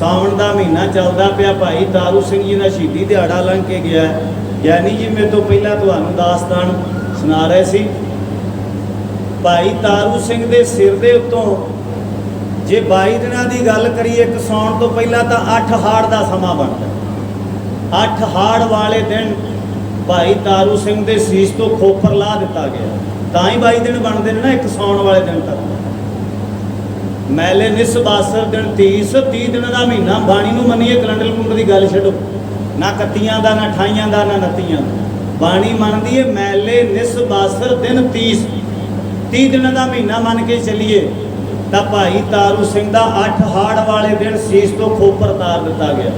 ਸਾਵਣ ਦਾ ਮਹੀਨਾ ਚੱਲਦਾ ਪਿਆ ਭਾਈ, ਤਾਰੂ ਸਿੰਘ ਜੀ ਦਾ ਸ਼ਹੀਦੀ ਦਿਹਾੜਾ ਲੰਘ ਕੇ ਗਿਆ ਗਿਆਨੀ ਜੀ, ਮੇਰੇ ਤੋਂ ਪਹਿਲਾਂ ਤੁਹਾਨੂੰ ਦਾਸਤਾਨ ਸੁਣਾ ਰਹੇ ਸੀ। ਭਾਈ, ਤਾਰੂ ਸਿੰਘ ਦੇ ਸਿਰ ਦੇ ਉੱਤੋਂ ਜੇ 22 ਦਿਨਾਂ ਦੀ ਗੱਲ ਕਰੀਏ, ਇੱਕ ਸੌਣ ਤੋਂ ਪਹਿਲਾਂ ਤਾਂ 8 ਹਾੜ ਦਾ ਸਮਾਂ ਬਣਦਾ। 8 ਹਾੜ ਵਾਲੇ ਦਿਨ ਭਾਈ, ਤਾਰੂ ਸਿੰਘ ਦੇ ਸੀਸ ਤੋਂ ਖੋਪਰ ਲਾ ਦਿੱਤਾ ਗਿਆ। ਤਾਂ ਹੀ 22 ਦਿਨ ਬਣਦੇ ਨੇ ਨਾ, ਇੱਕ ਸੌਣ ਵਾਲੇ ਦਿਨ ਤੱਕ। ਮੈਲੇ ਨਿਸ ਬਾਸਰ ਦਿਨ 30 30 ਦਿਨਾਂ ਦਾ ਮਹੀਨਾ ਬਾਣੀ ਨੂੰ ਮੰਨੀਏ ਕਲੰਡਲ ਕੁੰਡ ਦੀ ਗੱਲ ਛੱਡੋ। ਨਾ ਕੱਤੀਆਂ ਦਾ, ਨਾ ਠਾਈਆਂ ਦਾ, ਨਾ ਨਤੀਆਂ ਦਾ। ਬਾਣੀ ਮੰਨਦੀ ਏ ਮੈਲੇ ਨਿਸ ਬਾਸਰ ਦਿਨ 30 30 ਦਿਨਾਂ ਦਾ ਮਹੀਨਾ ਮੰਨ ਕੇ ਚੱਲੀਏ, ਤਾਂ ਭਾਈ ਤਾਰੂ ਸਿੰਘ ਦਾ 8 ਹਾੜ ਵਾਲੇ ਦਿਨ ਸੀਸ ਤੋਂ ਖੋਪਰ ਤਾਰ ਦਿੱਤਾ ਗਿਆ।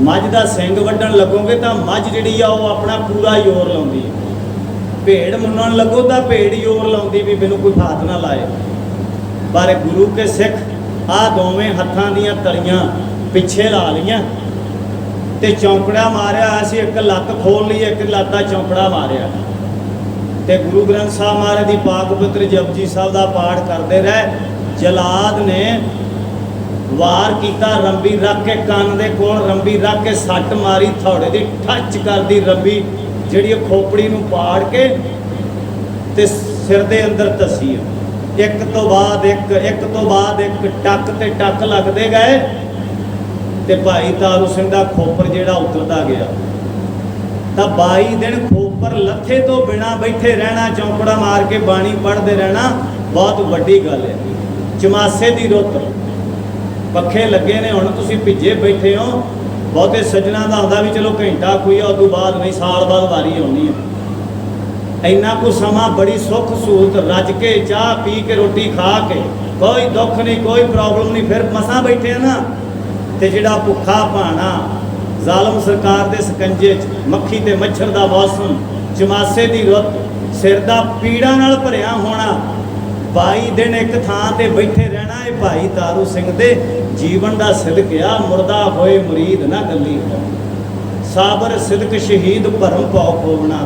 ਮੱਝ ਦਾ ਸਿੰਘ ਵੱਢਣ ਲੱਗੋਗੇ ਤਾਂ ਮੱਝ ਜਿਹੜੀ ਆ, ਉਹ ਆਪਣਾ ਪੂਰਾ ਜ਼ੋਰ ਲਾਉਂਦੀ ਹੈ ਭੇੜ ਮੁੰਨਣ ਲੱਗੋ ਤਾਂ ਭੇਡ ਜ਼ੋਰ ਲਾਉਂਦੀ ਵੀ ਮੈਨੂੰ ਕੋਈ ਹੱਥ ਨਾ ਲਾਏ। ਪਰ ਗੁਰੂ ਕੇ ਸਿੱਖ ਆ ਦੋਵੇਂ ਹੱਥਾਂ ਦੀਆਂ ਤਲੀਆਂ ਪਿੱਛੇ ਲਾ ਲਈਆਂ ਤੇ ਚੌਂਕੜਾ ਮਾਰਿਆ ਅਸੀਂ ਇੱਕ ਲੱਤ ਖੋਲ ਲਈ, ਇੱਕ ਲੱਤ ਦਾ ਚੌਂਕੜਾ ਮਾਰਿਆ। ਤੇ ਗੁਰੂ ਗ੍ਰੰਥ ਸਾਹਿਬ ਮਹਾਰਾਜ ਦੀ ਪਾਕ ਪਵਿੱਤਰ ਜਪਜੀ ਸਾਹਿਬ ਦਾ ਪਾਠ ਕਰਦੇ ਰਹੇ। ਜਲਾਦ ਨੇ ਵਾਰ ਕੀਤਾ ਰੰਬੀ ਰੱਖ ਕੇ ਕੰਨ ਦੇ ਕੋਲ, ਰੰਬੀ ਰੱਖ ਕੇ ਸੱਟ ਮਾਰੀ, ਥੋੜੇ ਦੀ ਠੱਚ ਕਰਦੀ, ਰੰਬੀ ਜਿਹੜੀ ਉਹ ਖੋਪੜੀ ਨੂੰ ਪਾੜ ਕੇ ਤੇ ਸਿਰ ਦੇ ਅੰਦਰ ਧਸੀ ਇੱਕ ਤੋਂ ਬਾਅਦ ਇੱਕ ਇੱਕ ਤੋਂ ਬਾਅਦ ਇੱਕ ਟੱਕ ਤੇ ਟੱਕ ਲੱਗਦੇ ਗਏ ਤੇ ਭਾਈ ਤਾਰੂ ਸਿੰਘ ਦਾ ਖੋਪਰ ਜਿਹੜਾ ਉਤਰਦਾ ਗਿਆ। ਤਾਂ 22 ਦਿਨ ਖੋਪਰ ਲੱਥੇ ਤੋਂ ਬਿਨਾ ਬੈਠੇ ਰਹਿਣਾ, ਚੌਂਕੜਾ ਮਾਰ ਕੇ ਬਾਣੀ ਪੜ੍ਹਦੇ ਰਹਿਣਾ ਬਹੁਤ ਵੱਡੀ ਗੱਲ ਹੈ। ਚਮਾਸੇ ਦੀ ਰੁੱਤ। ਪੱਖੇ ਲੱਗੇ ਨੇ, ਹੁਣ ਤੁਸੀਂ ਭਿੱਜੇ ਬੈਠੇ ਹੋ। ਬਹੁਤੇ ਸੱਜਣਾ ਦਾ ਹੁੰਦਾ ਵੀ ਚਲੋ ਘੰਟਾ ਕੋਈ ਆ, ਉਦੋਂ ਬਾਅਦ ਨਹੀਂ, ਸਾਲ ਬਾਅਦ ਵਾਰੀ ਆਉਣੀ ਹੈ ਇੰਨਾ ਕੁ ਸਮਾਂ ਬੜੀ ਸੁੱਖ ਸਹੂਲਤ, ਰੱਜ ਕੇ ਚਾਹ ਪੀ ਕੇ ਰੋਟੀ ਖਾ ਕੇ, ਕੋਈ ਦੁੱਖ ਨਹੀਂ, ਕੋਈ ਪ੍ਰੋਬਲਮ ਨਹੀਂ, ਫਿਰ ਮਸਾਂ ਬੈਠੇ ਆ ਨਾ। ਤੇ ਜਿਹੜਾ ਭੁੱਖਾ ਭਾਣਾ, ਜ਼ਾਲਮ ਸਰਕਾਰ ਦੇ ਸਕੰਜੇ 'ਚ, ਮੱਖੀ ਤੇ ਮੱਛਰ ਦਾ ਮੌਸਮ ਚਮਾਸੇ ਦੀ ਰੁੱਤ, ਸਿਰ ਦਾ ਪੀੜਾਂ ਨਾਲ ਭਰਿਆ ਹੋਣਾ 22 ਦਿਨ ਇੱਕ ਥਾਂ ਤੇ ਬੈਠੇ ਰਹਿਣਾ ਇਹ ਭਾਈ ਤਾਰੂ ਸਿੰਘ ਦੇ। ਜੀਵਨ ਦਾ ਸਿਦਕ ਆ, ਮੁਰਦਾ ਹੋਏ ਮੁਰੀਦ ਨਾ ਗੱਲੀ ਸਾਬਰ ਸਿਦਕ ਸ਼ਹੀਦ ਭਰਮ ਪਾਉ ਖੋਵਣਾ।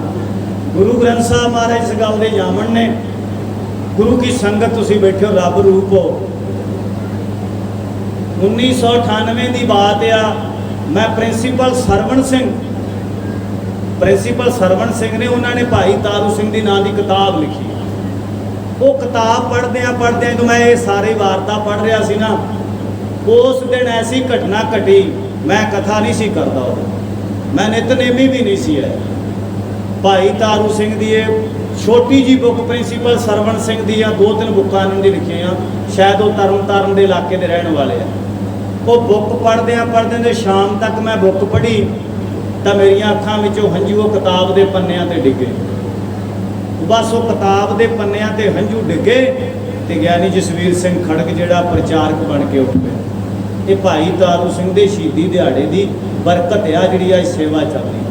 ਗੁਰੂ ਗ੍ਰੰਥ ਸਾਹਿਬ ਮਹਾਰਾਜ ਇਸ ਗੱਲ ਦੇ ਜਾਮਣ ਨੇ। ਗੁਰੂ ਕੀ ਸੰਗਤ ਤੁਸੀਂ ਬੈਠੇ ਹੋ ਰੱਬ ਰੂਪ ਹੋ। 1998 ਦੀ ਬਾਤ ਆ, ਮੈਂ ਪ੍ਰਿੰਸੀਪਲ ਸਰਵਣ ਸਿੰਘ, ਪ੍ਰਿੰਸੀਪਲ ਸਰਵਣ ਸਿੰਘ ਨੇ ਉਹਨਾਂ ਨੇ ਭਾਈ ਤਾਰੂ ਸਿੰਘ ਦੀ ਨਾਂ ਦੀ ਕਿਤਾਬ ਲਿਖੀ। ਉਹ ਕਿਤਾਬ ਪੜ੍ਹਦੇ ਆ ਪੜ੍ਹਦੇ ਆ ਜਦੋਂ ਮੈਂ ਇਹ ਸਾਰੇ ਵਾਰਤਾ ਪੜ੍ਹ ਰਿਹਾ ਸੀ ਨਾ, ਉਸ ਦਿਨ ਐਸੀ ਘਟਨਾ ਘਟੀ, ਮੈਂ ਕਥਾ ਨਹੀਂ ਸੀ ਕਰਦਾ ਉਹ ਮੈਂ ਨਿਤਨੇਮੀ ਵੀ ਨਹੀਂ ਸੀ ਹੈ ਭਾਈ ਤਾਰੂ ਸਿੰਘ ਦੀ ਇਹ ਛੋਟੀ ਜੀ ਬੁੱਕ ਪ੍ਰਿੰਸੀਪਲ ਸਰਵਣ ਸਿੰਘ ਦੀ ਆ, ਦੋ ਤਿੰਨ ਬੁੱਕਾਂ ਇਹਨਾਂ ਦੀ ਲਿਖੀਆਂ। ਸ਼ਾਇਦ ਉਹ ਤਰਨ ਤਾਰਨ ਦੇ ਇਲਾਕੇ ਦੇ ਰਹਿਣ ਵਾਲੇ ਆ। ਉਹ ਬੁੱਕ ਪੜ੍ਹਦੇ ਆ ਪੜ੍ਹਦੇ ਦੇ ਸ਼ਾਮ ਤੱਕ ਮੈਂ ਬੁੱਕ ਪੜ੍ਹੀ ਤਾਂ ਮੇਰੀਆਂ ਅੱਖਾਂ ਵਿੱਚੋਂ ਹੰਝੂ ਉਹ ਕਿਤਾਬ ਦੇ ਪੰਨਿਆਂ ਤੇ ਡਿੱਗੇ ਬਸ ਉਹ ਕਿਤਾਬ ਦੇ ਪੰਨਿਆਂ ਤੇ ਹੰਝੂ ਡਿੱਗੇ ਤੇ ਗਿਆਨੀ ਜਸਵੀਰ ਸਿੰਘ ਖੜਕ ਜਿਹੜਾ ਪ੍ਰਚਾਰਕ ਬਣ ਕੇ ਉੱਠ ਪਿਆ। ਇਹ ਭਾਈ ਤਾਰੂ ਸਿੰਘ ਦੇ ਸ਼ਹੀਦੀ ਦਿਹਾੜੇ ਦੀ ਬਰਕਤ ਆ ਜਿਹੜੀ ਆ ਸੇਵਾ ਚੱਲ ਰਹੀ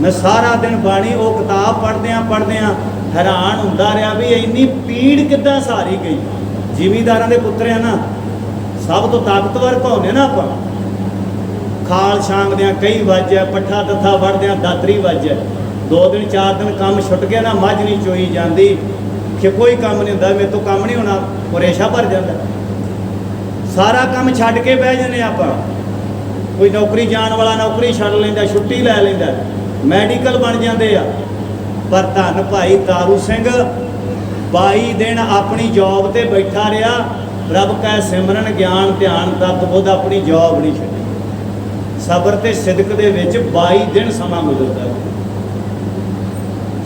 ਮੈਂ ਸਾਰਾ ਦਿਨ ਬਾਣੀ ਉਹ ਕਿਤਾਬ ਪੜ੍ਹਦਿਆਂ ਆ ਹੈਰਾਨ ਹੁੰਦਾ ਰਿਹਾ ਵੀ ਇੰਨੀ ਪੀੜ ਕਿੱਦਾਂ ਸਾਰੀ ਗਈ। ਜ਼ਿਮੀਦਾਰਾਂ ਦੇ ਪੁੱਤਰ ਆ ਨਾ ਸਭ ਤੋਂ ਤਾਕਤਵਰ ਕਹਾਉਂਦੇ ਨਾ ਆਪਾਂ? ਖਾਲ ਛਾਂਗਦਿਆਂ ਆ ਕਈ ਵੱਜਿਆ ਪੱਠਾ ਦੱਥਾ ਵੜਦੇ ਆ ਦਾਤਰੀ ਵੱਜਿਆ ਦੋ ਦਿਨ, ਚਾਰ ਦਿਨ ਕੰਮ ਛੁੱਟ ਗਿਆ ਨਾ, ਮੱਝ ਨਹੀਂ ਚੋਈ ਜਾਂਦੀ। ਕਿ ਕੋਈ ਕੰਮ ਨਹੀਂ ਹੁੰਦਾ, ਮੇਰੇ ਤੋਂ ਕੰਮ ਨਹੀਂ ਹੋਣਾ, ਉਹ ਭਰ ਜਾਂਦਾ। ਸਾਰਾ ਕੰਮ ਛੱਡ ਕੇ ਬਹਿ ਜਾਂਦੇ ਆਪਾਂ। ਕੋਈ ਨੌਕਰੀ ਜਾਣ ਵਾਲਾ ਨੌਕਰੀ ਛੱਡ ਲੈਂਦਾ, ਛੁੱਟੀ ਲੈ ਲੈਂਦਾ। ਮੈਡੀਕਲ ਬਣ ਜਾਂਦੇ ਆ। ਪਰ ਧੰਨ ਭਾਈ ਤਾਰੂ ਸਿੰਘ 22 ਦਿਨ ਆਪਣੀ ਜੌਬ ਤੇ ਬੈਠਾ ਰਿਹਾ। ਰੱਬ ਕਾ ਸਿਮਰਨ ਗਿਆਨ, ਧਿਆਨ ਤਤ ਬੁੱਧ ਆਪਣੀ ਜੌਬ ਨਹੀਂ ਛੱਡੀ। ਸਬਰ ਤੇ ਸਿਦਕ ਦੇ ਵਿੱਚ 22 ਦਿਨ ਸਮਾਂ ਗੁਜ਼ਰਦਾ।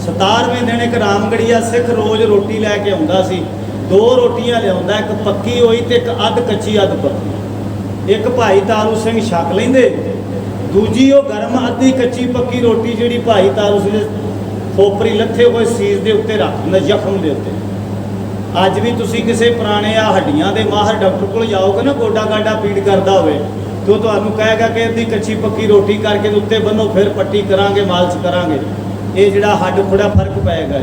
17ਵੇਂ ਦਿਨ ਇੱਕ ਰਾਮਗੜੀਆ ਸਿੱਖ ਰੋਜ਼ ਰੋਟੀ ਲੈ ਕੇ ਆਉਂਦਾ ਸੀ। ਦੋ ਰੋਟੀਆਂ ਲਿਆਉਂਦਾ, ਇੱਕ ਪੱਕੀ ਹੋਈ ਤੇ ਇੱਕ ਅੱਧ ਕੱਚੀ, ਅੱਧ ਪੱਕੀ। ਇੱਕ ਭਾਈ ਤਾਰੂ ਸਿੰਘ ਛਕ ਲੈਂਦੇ, ਦੂਜੀ ਉਹ ਗਰਮ ਅੱਧੀ ਕੱਚੀ ਪੱਕੀ ਰੋਟੀ ਜਿਹੜੀ ਭਾਈ ਤਾਰੂ ਸਿੰਘ ਦੇ ਖੋਪਰੀ ਲੱਥੇ ਹੋਏ ਸੀਸ ਦੇ ਉੱਤੇ ਰੱਖ ਦਿੰਦਾ, ਜ਼ਖਮ ਦੇ ਉੱਤੇ। ਅੱਜ ਵੀ ਤੁਸੀਂ ਕਿਸੇ ਪੁਰਾਣੇ ਆ ਹੱਡੀਆਂ ਦੇ ਮਾਹਰ ਡਾਕਟਰ ਕੋਲ ਜਾਓਗੇ ਨਾ, ਗੋਡਾ ਗਾਡਾ ਪੀੜ ਕਰਦਾ ਹੋਵੇ, ਤੇ ਉਹ ਤੁਹਾਨੂੰ ਕਹੇਗਾ ਕਿ ਇਹਦੀ ਕੱਚੀ ਪੱਕੀ ਰੋਟੀ ਕਰਕੇ ਉੱਤੇ ਬੰਨੋ, ਫਿਰ ਪੱਟੀ ਕਰਾਂਗੇ, ਮਾਲਸ਼ ਕਰਾਂਗੇ। ਇਹ ਜਿਹੜਾ ਹੱਡ ਥੋੜਾ ਫ਼ਰਕ ਪਏਗਾ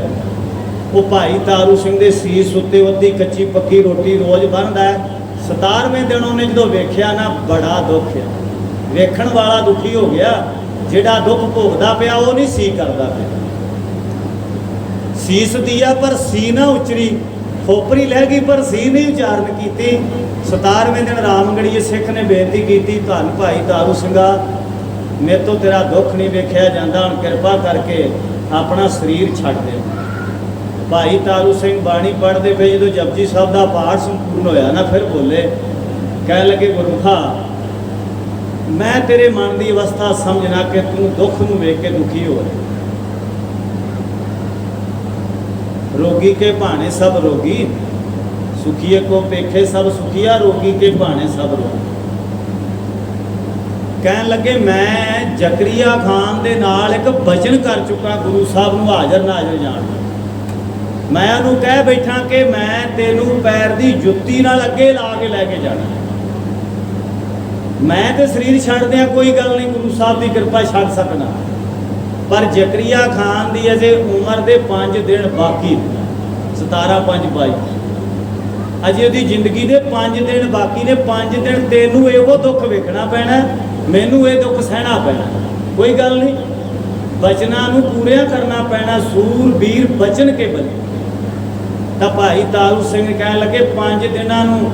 ਉਹ ਭਾਈ ਤਾਰੂ ਸਿੰਘ ਦੇ ਸੀਸ ਉੱਤੇ ਉਹਦੀ ਕੱਚੀ ਪੱਕੀ ਰੋਟੀ ਰੋਜ਼ ਬਣਦਾ ਹੈ। 17ਵੇਂ ਦਿਨ ਉਹਨੇ ਜਦੋਂ ਵੇਖਿਆ ਨਾ, ਬੜਾ ਦੁੱਖ ਆ। ਵੇਖਣ ਵਾਲਾ ਦੁਖੀ ਹੋ ਗਿਆ। ਜਿਹੜਾ ਦੁੱਖ ਭੋਗਦਾ ਪਿਆ, ਉਹ ਨਹੀਂ ਸੀ ਕਰਦਾ ਪਿਆ। ਸੀਸ ਦੀਆ ਪਰ ਸੀ ਨਾ ਉਚਰੀ। ਖੋਪਰੀ ਲੈ ਗਈ, ਪਰ ਸੀ ਨਹੀਂ ਉਚਾਰਨ ਕੀਤੀ। 17ਵੇਂ ਦਿਨ ਰਾਮਗੜੀਏ ਸਿੱਖ ਨੇ ਬੇਨਤੀ ਕੀਤੀ, ਧੰਨ ਭਾਈ ਤਾਰੂ ਸਿੰਘਾ ਮੇਰੇ ਤੋਂ ਤੇਰਾ ਦੁੱਖ ਨਹੀਂ ਵੇਖਿਆ ਜਾਂਦਾ, ਹੁਣ ਕਿਰਪਾ ਕਰਕੇ ਆਪਣਾ ਸਰੀਰ ਛੱਡ ਦੇ। ਭਾਈ ਤਾਰੂ ਸਿੰਘ ਬਾਣੀ ਪੜ੍ਹਦੇ ਪਏ, ਜਦੋਂ ਜਪਜੀ ਸਾਹਿਬ ਦਾ ਪਾਠ ਸੰਪੂਰਨ ਹੋਇਆ ਨਾ, ਫਿਰ ਬੋਲੇ, ਕਹਿਣ ਲੱਗੇ ਗੁਰੂਖਾ ਮੈਂ ਤੇਰੇ ਮਨ ਦੀ ਅਵਸਥਾ ਸਮਝਣਾ ਕਿ ਤੂੰ ਦੁੱਖ ਨੂੰ ਵੇਖ ਕੇ ਦੁਖੀ ਹੋ ਰਿਹਾ। ਰੋਗੀ ਕੇ ਭਾਣੇ ਸਭ ਰੋਗੀ, ਸੁਖੀਏ ਕੋ ਪੇਖੇ ਸਭ ਸੁਖੀਆ, ਰੋਗੀ ਕੇ ਭਾਣੇ ਸਭ ਰੋਗੀ। ਕਹਿਣ ਲੱਗੇ, ਮੈਂ ਜ਼ਕਰੀਆ ਖਾਨ ਦੇ ਨਾਲ ਇੱਕ ਵਚਨ ਕਰ ਚੁੱਕਾ, ਗੁਰੂ ਸਾਹਿਬ ਨੂੰ ਹਾਜ਼ਰ ਨਾਜ਼ਰ ਜਾਣ ਮੈਂ ਉਹਨੂੰ ਕਹਿ ਬੈਠਾ ਕਿ ਮੈਂ ਤੈਨੂੰ ਪੈਰ ਦੀ ਜੁੱਤੀ ਨਾਲ ਅੱਗੇ ਲਾ ਕੇ ਲੈ ਕੇ ਜਾਣਾ ਮੈਂ ਤੇ ਸਰੀਰ ਛੱਡਦਿਆਂ ਕੋਈ ਗੱਲ ਨਹੀਂ, ਗੁਰੂ ਸਾਹਿਬ ਦੀ ਕਿਰਪਾ ਛੱਡ ਸਕਣਾ ਪਰ ਜ਼ਕਰੀਆ ਖਾਨ ਦੀ ਅਜੇ ਉਮਰ ਦੇ 5 ਦਿਨ ਬਾਕੀ 17 5 22 ਅਜੇ ਉਹਦੀ ਜ਼ਿੰਦਗੀ ਦੇ 5 ਦਿਨ ਬਾਕੀ ਨੇ। 5 ਦਿਨ ਤੈਨੂੰ ਇਹੋ ਦੁੱਖ ਵੇਖਣਾ ਪੈਣਾ। ਮੈਨੂੰ ਇਹ ਦੁੱਖ ਸਹਿਣਾ ਪੈਣਾ। ਕੋਈ ਗੱਲ ਨਹੀਂ। ਬਚਨਾਂ ਨੂੰ ਪੂਰਿਆ ਕਰਨਾ ਪੈਣਾ ਸੂਰਬੀਰ ਬਚਨ ਕੇ ਬਲੇ ਤਾਂ ਭਾਈ ਤਾਰੂ ਸਿੰਘ ਕਹਿਣ ਲੱਗੇ, ਪੰਜ ਦਿਨਾਂ ਨੂੰ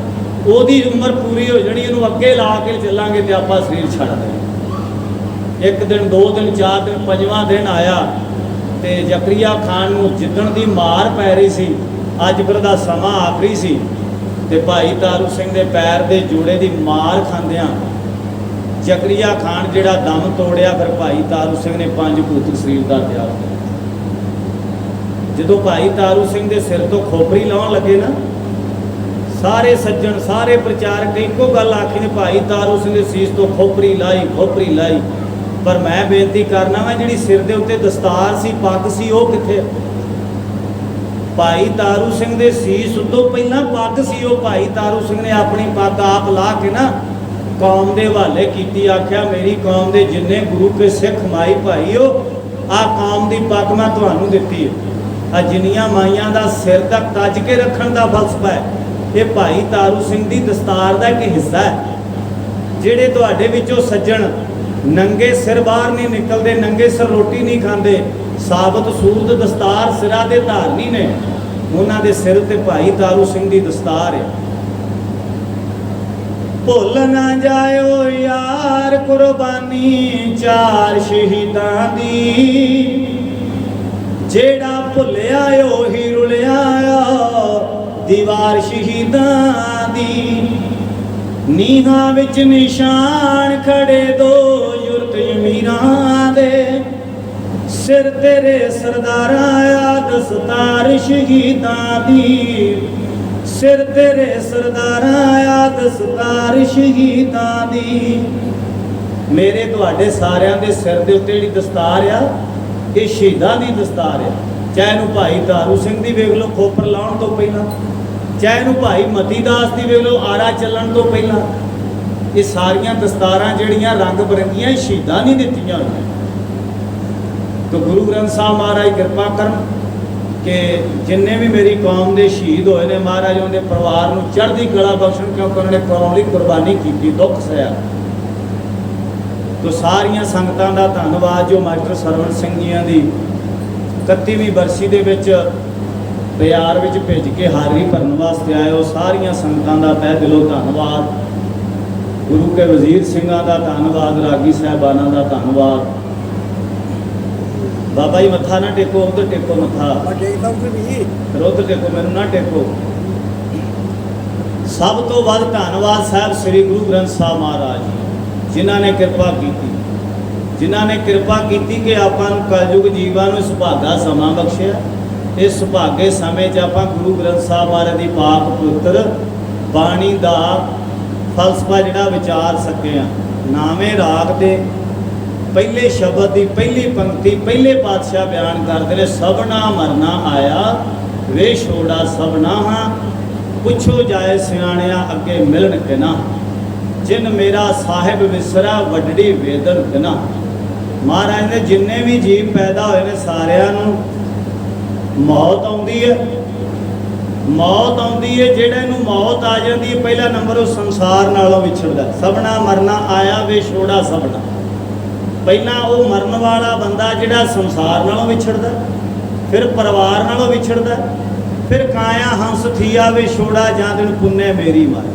ਉਹਦੀ ਉਮਰ ਪੂਰੀ ਹੋ ਜਾਣੀ, ਇਹਨੂੰ ਅੱਗੇ ਲਾ ਕੇ ਚੱਲਾਂਗੇ ਤੇ ਆਪਾਂ ਸਰੀਰ ਛੱਡ ਦੇਵਾਂਗੇ ਇੱਕ ਦਿਨ, ਦੋ ਦਿਨ, ਚਾਰ ਦਿਨ, ਪੰਜਵਾਂ ਦਿਨ ਆਇਆ ਤੇ ਜ਼ਕਰੀਆ ਖਾਨ ਨੂੰ ਜਿੱਦਣ ਦੀ ਮਾਰ ਪੈ ਰਹੀ ਸੀ, ਅੱਜ ਫਿਰ ਦਾ ਸਮਾਂ ਆਖਰੀ ਸੀ ਤੇ ਭਾਈ ਤਾਰੂ ਸਿੰਘ ਦੇ ਪੈਰ ਦੇ ਜੋੜੇ ਦੀ ਮਾਰ ਖਾਂਦਿਆਂ ਜ਼ਕਰੀਆ ਖਾਨ ਜਿਹੜਾ ਦਮ ਤੋੜਿਆ ਫਿਰ ਭਾਈ ਤਾਰੂ ਸਿੰਘ ਨੇ ਪੰਜ ਪੁੱਤਰ ਸਰੀਰ ਦਾ ਤਿਆਗ ਜਦੋਂ ਭਾਈ ਤਾਰੂ ਸਿੰਘ ਦੇ ਸਿਰ ਤੋਂ ਖੋਪਰੀ ਲਾਉਣ ਲੱਗੇ ਨਾ, ਸਾਰੇ ਸੱਜਣ, ਸਾਰੇ ਪ੍ਰਚਾਰਕ ਇੱਕੋ ਗੱਲ ਆਖੀ ਨੇ ਭਾਈ ਤਾਰੂ ਸਿੰਘ ਦੇ ਸੀਸ ਤੋਂ ਖੋਪਰੀ ਲਾਈ ਖੋਪਰੀ ਲਾਈ। ਪਰ ਮੈਂ ਬੇਨਤੀ ਕਰਨਾ ਵਾ, ਜਿਹੜੀ ਸਿਰ ਦੇ ਉੱਤੇ ਦਸਤਾਰ ਸੀ, ਪੱਗ ਸੀ, ਉਹ ਕਿੱਥੇ ਭਾਈ ਤਾਰੂ ਸਿੰਘ ਦੇ ਸੀਸ ਉਦੋਂ ਪਹਿਲਾਂ ਪੱਗ ਸੀ, ਉਹ ਭਾਈ ਤਾਰੂ ਸਿੰਘ ਨੇ ਆਪਣੀ ਪੱਗ ਆਪ ਲਾ ਕੇ ਨਾ ਕੌਮ ਦੇ ਹਵਾਲੇ ਕੀਤੀ, ਆਖਿਆ, ਮੇਰੀ ਕੌਮ ਦੇ ਜਿੰਨੇ ਗੁਰੂ ਕੇ ਸਿੱਖ ਮਾਈ ਭਾਈਓ ਆ ਕੌਮ ਦੀ ਪੱਗ ਮੈਂ ਤੁਹਾਨੂੰ ਦਿੱਤੀ ਹੈ। ਆ ਜਿੰਨੀਆਂ ਮਾਈਆਂ ਦਾ ਸਿਰ ਤੱਕ ਤੱਜ ਕੇ ਰੱਖਣ ਦਾ ਫਲਸਫਾ ਹੈ, ਇਹ ਭਾਈ ਤਾਰੂ ਸਿੰਘ ਦੀ ਦਸਤਾਰ ਦਾ ਇੱਕ ਹਿੱਸਾ ਹੈ। ਜਿਹੜੇ ਤੁਹਾਡੇ ਵਿੱਚੋਂ ਸੱਜਣ ਨੰਗੇ ਸਿਰ ਬਾਹਰ ਨਹੀਂ ਨਿਕਲਦੇ, ਨੰਗੇ ਸਿਰ ਰੋਟੀ ਨਹੀਂ ਖਾਂਦੇ, ਸਾਬਤ ਸੂਰਤ ਦਸਤਾਰ ਸਿਰਾਂ ਦੇ ਧਾਰਨੀ ਨੇ, ਉਹਨਾਂ ਦੇ ਸਿਰ ਤੇ ਭਾਈ ਤਾਰੂ ਸਿੰਘ ਦੀ ਦਸਤਾਰ ਹੈ। ਭੁੱਲ ਨਾ ਜਾਇਓ ਯਾਰ ਕੁਰਬਾਨੀ ਚਾਰ ਸ਼ਹੀਦਾਂ ਦੀ। ਜਿਹੜਾ ਭੁੱਲਿਆ ਉਹੀ ਰੁਲਿਆ ਦੀਵਾਰ ਸ਼ਹੀਦਾਂ ਦੀ। ਨੀਹਾਂ ਵਿੱਚ ਨਿਸ਼ਾਨ ਖੜੇ ਦੋ ਯੁਰਤ ਅਮੀਰਾਂ ਦੇ। ਸਿਰ ਤੇਰੇ ਸਰਦਾਰਾਂ ਆ, ਦਸਤਾਰ ਸ਼ਹੀਦਾਂ ਦੀ। ਸਿਰ ਤੇਰੇ ਸਰਦਾਰਾਂ ਆ ਦਸਤਾਰ ਸ਼ਹੀਦਾਂ ਦੀ। ਮੇਰੇ ਤੁਹਾਡੇ ਸਾਰਿਆਂ ਦੇ ਸਿਰ ਦੇ ਉੱਤੇ ਜਿਹੜੀ ਦਸਤਾਰ ਆ, ਇਹ ਸ਼ਹੀਦਾਂ ਦੀ ਦਸਤਾਰ ਆ। ਚਾਹੇ ਨੂੰ ਭਾਈ ਤਾਰੂ ਸਿੰਘ ਦੀ ਵੇਖ ਲਓ, ਖੋਪਰ ਲਾਉਣ ਤੋਂ ਪਹਿਲਾਂ। ਚਾਹੇ ਨੂੰ ਭਾਈ ਮਤੀ ਦਾਸ ਦੀ ਵੇਖ ਲਓ, ਆਰਾ ਚੱਲਣ ਤੋਂ ਪਹਿਲਾਂ। ਇਹ ਸਾਰੀਆਂ ਦਸਤਾਰਾਂ ਜਿਹੜੀਆਂ ਰੰਗ ਬਰੰਗੀਆਂ ਸ਼ਹੀਦਾਂ ਨਹੀਂ ਦਿੱਤੀਆਂ ਹੋਈਆਂ ਤੋ ਗੁਰੂ ਗ੍ਰੰਥ ਸਾਹਿਬ ਮਹਾਰਾਜ ਕਿਰਪਾ ਕਰਨ ਕਿ ਜਿੰਨੇ ਵੀ ਮੇਰੀ ਕੌਮ ਦੇ ਸ਼ਹੀਦ ਹੋਏ ਨੇ, ਮਹਾਰਾਜ ਉਹਨੇ ਪਰਿਵਾਰ ਨੂੰ ਚੜ੍ਹਦੀ ਕਲਾ ਬਖਸ਼ਣ, ਕਿਉਂਕਿ ਉਹਨਾਂ ਨੇ ਕੌਮ ਲਈ ਕੁਰਬਾਨੀ ਕੀਤੀ, ਦੁੱਖ ਸਹਿਆ। ਤੋ ਸਾਰੀਆਂ ਸੰਗਤਾਂ ਦਾ ਧੰਨਵਾਦ ਜੋ ਮਾਸਟਰ ਸਰਵਣ ਸਿੰਘ ਜੀਆਂ ਦੀ 31ਵੀਂ ਬਰਸੀ ਦੇ ਵਿੱਚ ਪਿਆਰ ਵਿੱਚ ਭਿੱਜ ਕੇ ਹਾਜ਼ਰੀ ਭਰਨ ਵਾਸਤੇ ਆਏ ਹੋ ਸਾਰੀਆਂ ਸੰਗਤਾਂ ਦਾ ਤਹਿ ਦਿਲੋਂ ਧੰਨਵਾਦ। ਗੁਰੂ ਕੇ ਵਜ਼ੀਰ ਸਿੰਘਾਂ ਦਾ ਧੰਨਵਾਦ, ਰਾਗੀ ਸਾਹਿਬਾਨਾਂ ਦਾ ਧੰਨਵਾਦ। ਬਾਬਾ ਜੀ ਮੱਥਾ ਨਾ ਟੇਕੋ ਉਧਰ ਟੇਕੋ ਮੱਥਾ। ਵੀ। ਫਿਰ ਉਧਰ ਟੇਕੋ ਮੈਨੂੰ ਨਾ ਟੇਕੋ। ਸਭ ਤੋਂ ਵੱਧ ਧੰਨਵਾਦ ਸਾਹਿਬ ਸ੍ਰੀ ਗੁਰੂ ਗ੍ਰੰਥ ਸਾਹਿਬ ਮਹਾਰਾਜ ਜੀ, ਜਿਨ੍ਹਾਂ ਨੇ ਕਿਰਪਾ ਕੀਤੀ। ਜਿਨ੍ਹਾਂ ਨੇ ਕਿਰਪਾ ਕੀਤੀ ਕਿ ਆਪਾਂ ਨੂੰ ਕਲਯੁਗ ਜੀਵਾਂ ਨੂੰ ਸੁਭਾਗਾ ਸਮਾਂ ਬਖਸ਼ਿਆ। ਇਸ ਸੁਭਾਗੇ ਸਮੇਂ 'ਚ ਆਪਾਂ ਗੁਰੂ ਗ੍ਰੰਥ ਸਾਹਿਬ ਮਹਾਰਾਜ ਦੀ ਪਾਕ ਪੁੱਤਰ ਬਾਣੀ ਦਾ ਫਲਸਫਾ ਜਿਹੜਾ ਵਿਚਾਰ ਸਕੇ ਆ। ਨਾਵੇਂ ਰਾਗ ਦੇ ਪਹਿਲੇ ਸ਼ਬਦ ਦੀ ਪਹਿਲੀ ਪੰਕਤੀ, ਪਹਿਲੇ ਪਾਤਸ਼ਾਹ ਬਿਆਨ ਕਰਦੇ ਨੇ, ਸਭਨਾ ਮਰਨਾ ਆਇਆ, ਵੇ ਛੋੜਾ ਸਭਨਾ ਹਾਂ, ਪੁੱਛੋ ਜਾਏ ਸਿਆਣਿਆ ਅੱਗੇ ਮਿਲਣ ਕਿਨਾ। ਜਿਨ ਮੇਰਾ ਸਾਹਿਬ ਵਿਸਰਾ, ਵੱਡੜੀ ਵੇਦਨ ਕਿਨਾ। ਮਹਾਰਾਜ ਨੇ ਜਿੰਨੇ ਵੀ ਜੀਵ ਪੈਦਾ ਹੋਏ ਨੇ ਸਾਰਿਆਂ ਨੂੰ, ਮੌਤ ਆਉਂਦੀ ਹੈ ਮੌਤ ਆਉਂਦੀ ਹੈ ਜਿਹੜੇ ਨੂੰ ਮੌਤ ਆ ਜਾਂਦੀ ਹੈ ਪਹਿਲਾ ਨੰਬਰ ਉਹ ਸੰਸਾਰ ਨਾਲੋਂ ਵਿਛੜਦਾ। ਸਭਨਾ ਮਰਨਾ ਆਇਆ, ਵੇ ਛੋੜਾ ਸਭਨਾ। ਪਹਿਲਾਂ ਉਹ ਮਰਨ ਵਾਲਾ ਬੰਦਾ ਜਿਹੜਾ ਸੰਸਾਰ ਨਾਲੋਂ ਵਿਛੜਦਾ, ਫਿਰ ਪਰਿਵਾਰ ਨਾਲੋਂ ਵਿਛੜਦਾ, ਫਿਰ ਕਾਇਆ ਹੰਸ ਥੀਆ ਵਿਛੋੜਾ ਜਾਂ ਦਿਨ ਪੁੰਨੇ ਮੇਰੀ ਮਾਰੇ।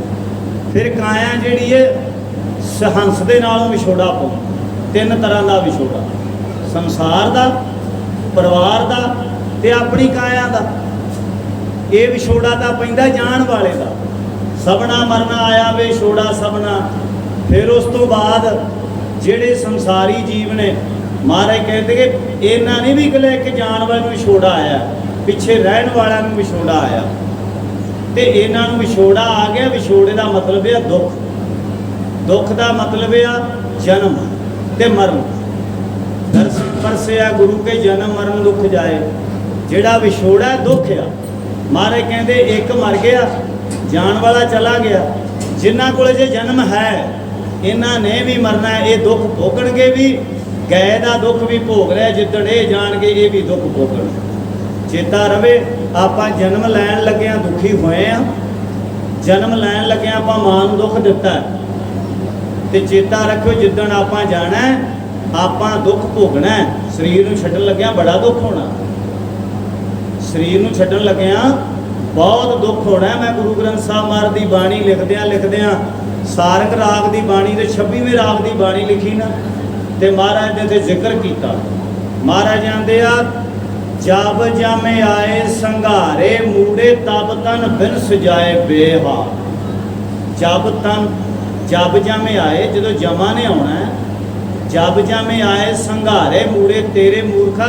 ਫਿਰ ਕਾਇਆ ਜਿਹੜੀ ਏ ਹੰਸ ਦੇ ਨਾਲੋਂ ਵਿਛੋੜਾ ਪਾਉਂਦਾ ਤਿੰਨ ਤਰ੍ਹਾਂ ਦਾ ਵਿਛੋੜਾ ਸੰਸਾਰ ਦਾ, ਪਰਿਵਾਰ ਦਾ ਤੇ ਆਪਣੀ ਕਾਇਆ ਦਾ। ਇਹ ਵਿਛੋੜਾ ਤਾਂ ਪੈਂਦਾ ਜਾਣ ਵਾਲੇ ਦਾ। ਸਭਨਾ ਮਰਨਾ ਆਇਆ ਵੇ ਛੋੜਾ ਸਭਨਾ। ਫਿਰ ਉਸ ਤੋਂ ਬਾਅਦ ਜਿਹੜੇ ਸੰਸਾਰੀ ਜੀਵ ਨੇ, ਮਹਾਰਾਜ ਕਹਿੰਦੇ ਕਿ ਇਹਨਾਂ ਨੇ ਵੀ ਇਕੱਲੇ ਇੱਕ ਜਾਣ ਵਾਲੇ ਨੂੰ ਵਿਛੋੜਾ ਆਇਆ, ਪਿੱਛੇ ਰਹਿਣ ਵਾਲਿਆਂ ਨੂੰ ਵਿਛੋੜਾ ਆਇਆ। ਤੇ ਇਹਨਾਂ ਨੂੰ ਵਿਛੋੜਾ ਆ ਗਿਆ, ਵਿਛੋੜੇ ਦਾ ਮਤਲਬ ਹੈ ਦੁੱਖ। ਦੁੱਖ ਦਾ ਮਤਲਬ ਹੈ ਜਨਮ ਤੇ ਮਰਨ। ਦਰਸ ਪਰਸਿਆ ਗੁਰੂ ਕੇ ਜਨਮ ਮਰਨ ਦੁੱਖ ਜਾਏ। ਜਿਹੜਾ ਵਿਛੋੜਾ ਦੁੱਖ ਆ। ਮਹਾਰਾਜ ਕਹਿੰਦੇ ਇੱਕ ਮਰ ਗਿਆ, ਜਾਣ ਵਾਲਾ ਚਲਾ ਗਿਆ। ਜਿਨ੍ਹਾਂ ਕੋਲ ਜੇ ਜਨਮ ਹੈ ਇਹਨਾਂ ਨੇ ਵੀ ਮਰਨਾ ਇਹ ਦੁੱਖ ਭੋਗਣਗੇ ਵੀ, ਗਏ ਦਾ ਦੁੱਖ ਵੀ ਭੋਗ ਰਿਹਾ, ਜਿੱਦਣ ਇਹ ਜਾਣਗੇ ਇਹ ਵੀ ਦੁੱਖ ਭੋਗਣ। ਚੇਤਾ ਰਵੇ, ਆਪਾਂ ਜਨਮ ਲੈਣ ਲੱਗਿਆਂ ਦੁਖੀ ਹੋਏ ਆ। ਜਨਮ ਲੈਣ ਲੱਗਿਆਂ ਆਪਾਂ ਮਾਂ ਨੂੰ ਦੁੱਖ ਦਿੱਤਾ ਤੇ ਚੇਤਾ ਰੱਖਿਓ, ਜਿੱਦਣ ਆਪਾਂ ਜਾਣਾ ਆਪਾਂ ਦੁੱਖ ਭੋਗਣਾ ਸਰੀਰ ਨੂੰ ਛੱਡਣ ਲੱਗਿਆਂ ਬੜਾ ਦੁੱਖ ਹੋਣਾ। ਸਰੀਰ ਨੂੰ ਛੱਡਣ ਲੱਗਿਆਂ ਬਹੁਤ ਦੁੱਖ ਹੋਣਾ ਮੈਂ ਗੁਰੂ ਗ੍ਰੰਥ ਸਾਹਿਬ ਮਹਾਰਾਜ ਦੀ ਬਾਣੀ ਲਿਖਦਿਆਂ ਲਿਖਦਿਆਂ ਸਾਰਕ ਰਾਗ ਦੀ ਬਾਣੀ ਤੇ 26ਵੇਂ ਰਾਗ ਦੀ ਬਾਣੀ ਲਿਖੀ ਨਾ, ਤੇ ਮਹਾਰਾਜ ਨੇ ਤੇ ਜ਼ਿਕਰ ਕੀਤਾ। ਮਹਾਰਾਜ ਆਂਦੇ ਆ ਜਬ ਜਾਮੇ ਆਏ ਸੰਘਾਰੇ, ਮੂੜੇ ਤਬ ਤਨ ਬਿਨ ਸਜਾਏ ਬੇਹਾ। ਜਬ ਤਨ ਜਬ ਜਾਮੇ ਆਏ, ਜਦੋਂ ਜਮਾ ਨੇ ਆਉਣਾ ਜਬ ਜਾਮੇ ਆਏ ਸੰਘਾਰੇ, ਮੂੜੇ ਤੇਰੇ ਮੂਰਖਾ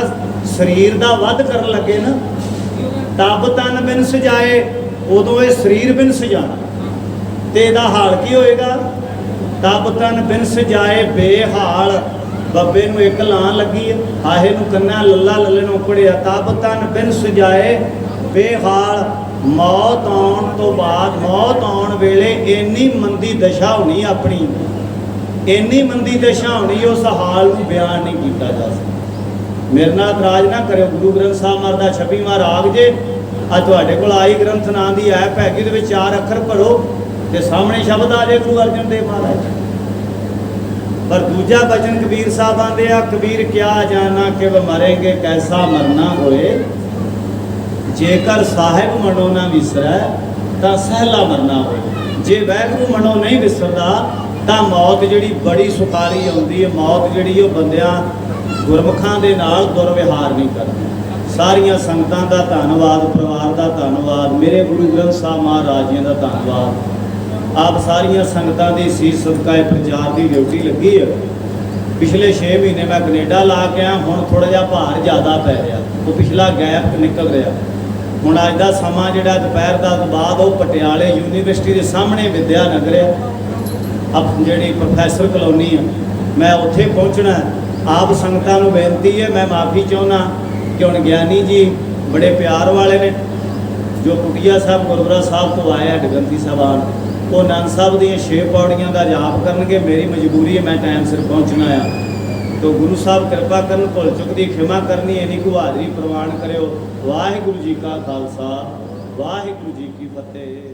ਸਰੀਰ ਦਾ ਵੱਧ ਕਰਨ ਲੱਗੇ ਨਾ। ਤਬ ਤਨ ਬਿਨ ਸਜਾਏ, ਉਦੋਂ ਇਹ ਸਰੀਰ ਬਿਨ ਸਜਾਣਾ। ਤੇ ਇਹਦਾ ਹਾਲ ਕੀ ਹੋਏਗਾ? ਤਬ ਤਨ ਬਿਨਸ ਜਾਏ ਬੇਹਾਲ ਬੱਬੇ ਨੂੰ ਇੱਕ ਲਾਂ ਲੱਗੀ ਹੈ ਆਹੇ ਨੂੰ ਕੰਨਾ ਲੱਲਾ ਲੱਲੇ ਨੂੰ ਪੜਿਆ ਤਬ ਤਨ ਬਿਨਸ ਜਾਏ ਬੇਹਾਲ ਮੌਤ ਆਉਣ ਤੋਂ ਬਾਅਦ, ਮੌਤ ਆਉਣ ਵੇਲੇ ਇੰਨੀ ਮੰਦੀ ਦਸ਼ਾ ਹੋਣੀ ਆਪਣੀ, ਇੰਨੀ ਮੰਦੀ ਦਸ਼ਾ ਹੋਣੀ ਉਸ ਹਾਲ ਨੂੰ ਬਿਆਨ ਨਹੀਂ ਕੀਤਾ ਜਾ ਸਕਦਾ। ਮੇਰੇ ਨਾਲ ਇਤਰਾਜ਼ ਨਾ ਕਰਿਓ, ਗੁਰੂ ਗ੍ਰੰਥ ਸਾਹਿਬ ਮਹਾਰਾਜ ਦਾ 26ਵਾਂ ਰਾਗ ਜੇ ਅੱਜ ਤੁਹਾਡੇ ਕੋਲ ਆਈ ਗ੍ਰੰਥ ਨਾਂ ਦੀ ਐਪ ਹੈਗੀ, ਉਹਦੇ ਵਿੱਚ ਚਾਰ ਅੱਖਰ ਭਰੋ ਤੇ ਸਾਹਮਣੇ ਸ਼ਬਦ ਆ ਜੇ ਗੁਰੂ ਅਰਜਨ ਦੇਵ ਮਹਾਰਾਜ। ਪਰ ਦੂਜਾ ਬਚਨ ਕਬੀਰ ਸਾਹਿਬ ਆਂਦੇ ਆ, ਕਬੀਰ ਕਿਆ ਜਾਣਾ ਕਿ ਵ ਮਰੇਂਗੇ, ਕੈਸਾ ਮਰਨਾ ਹੋਏ? ਜੇਕਰ ਸਾਹਿਬ ਮਨੋ ਨਾ ਵਿਸਰੈ, ਤਾਂ ਸਹਿਲਾ ਮਰਨਾ ਹੋਏ। ਜੇ ਵੈਗਰੂ ਮਨੋ ਨਹੀਂ ਵਿਸਰਦਾ, ਤਾਂ ਮੌਤ ਜਿਹੜੀ ਬੜੀ ਸੁਖਾਲੀ ਆਉਂਦੀ ਹੈ। ਮੌਤ ਜਿਹੜੀ ਉਹ ਬੰਦਿਆਂ ਗੁਰਮੁਖਾਂ ਦੇ ਨਾਲ ਦੁਰਵਿਹਾਰ ਨਹੀਂ ਕਰਦੀ। ਸਾਰੀਆਂ ਸੰਗਤਾਂ ਦਾ ਧੰਨਵਾਦ, ਪਰਿਵਾਰ ਦਾ ਧੰਨਵਾਦ, ਮੇਰੇ ਗੁਰੂ ਗ੍ਰੰਥ ਸਾਹਿਬ ਮਹਾਰਾਜ ਜੀ ਦਾ ਧੰਨਵਾਦ। ਆਪ ਸਾਰੀਆਂ ਸੰਗਤਾਂ ਦੀ ਸੀਸ ਸਦਕਾ ਇਹ ਪ੍ਰਚਾਰ ਦੀ ਡਿਊਟੀ ਲੱਗੀ ਹੈ ਪਿਛਲੇ 6 ਮਹੀਨੇ ਮੈਂ ਕੈਨੇਡਾ ਲਾ ਕੇ ਆਇਆ, ਹੁਣ ਥੋੜਾ ਜਿਹਾ ਭਾਰ ਜ਼ਿਆਦਾ ਪੈ ਰਿਹਾ। ਉਹ ਪਿਛਲਾ ਗੈਪ ਨਿਕਲ ਰਿਹਾ। ਹੁਣ ਅੱਜ ਦਾ ਸਮਾਂ ਜਿਹੜਾ ਦੁਪਹਿਰ ਦਾ ਤੋਂ ਬਾਅਦ, ਉਹ ਪਟਿਆਲੇ ਯੂਨੀਵਰਸਿਟੀ ਦੇ ਸਾਹਮਣੇ ਵਿਦਿਆ ਨਗਰ ਹੈ ਆਪ ਜਿਹੜੀ ਪ੍ਰੋਫੈਸਰ ਕਲੋਨੀ ਹੈ ਮੈਂ ਉੱਥੇ ਪਹੁੰਚਣਾ। ਆਪ ਸੰਗਤਾਂ ਨੂੰ ਬੇਨਤੀ ਹੈ, ਮੈਂ ਮਾਫੀ ਚਾਹੁੰਦਾ। ਕਿ ਹੁਣ ਗਿਆਨੀ ਜੀ ਬੜੇ ਪਿਆਰ ਵਾਲੇ ਨੇ। ਜੋ ਕੁਟੀਆ ਸਾਹਿਬ, ਗੁਰਦੁਆਰਾ ਸਾਹਿਬ ਤੋਂ ਆਇਆ ਆ, ਡਗੰਤੀ ਸਾਹਿਬਾਨ ਉਹ ਆਨੰਦ ਸਾਹਿਬ ਦੀਆਂ ਛੇ ਪੌੜੀਆਂ ਦਾ ਜਾਪ ਕਰਨਗੇ। ਮੇਰੀ ਮਜਬੂਰੀ ਹੈ, ਮੈਂ ਟਾਈਮ ਸਿਰ ਪਹੁੰਚਣਾ ਆ। ਤੋ ਗੁਰੂ ਸਾਹਿਬ ਕਿਰਪਾ ਕਰਨ, ਭੁੱਲ ਚੁੱਕ ਦੀ ਖਿਮਾ ਕਰਨੀ, ਇਨੀ ਕੋ ਹਾਜ਼ਰੀ ਪ੍ਰਵਾਨ ਕਰਿਓ। ਵਾਹਿਗੁਰੂ ਜੀ ਕਾ ਖਾਲਸਾ, ਵਾਹਿਗੁਰੂ ਜੀ ਕੀ ਫਤਿਹ।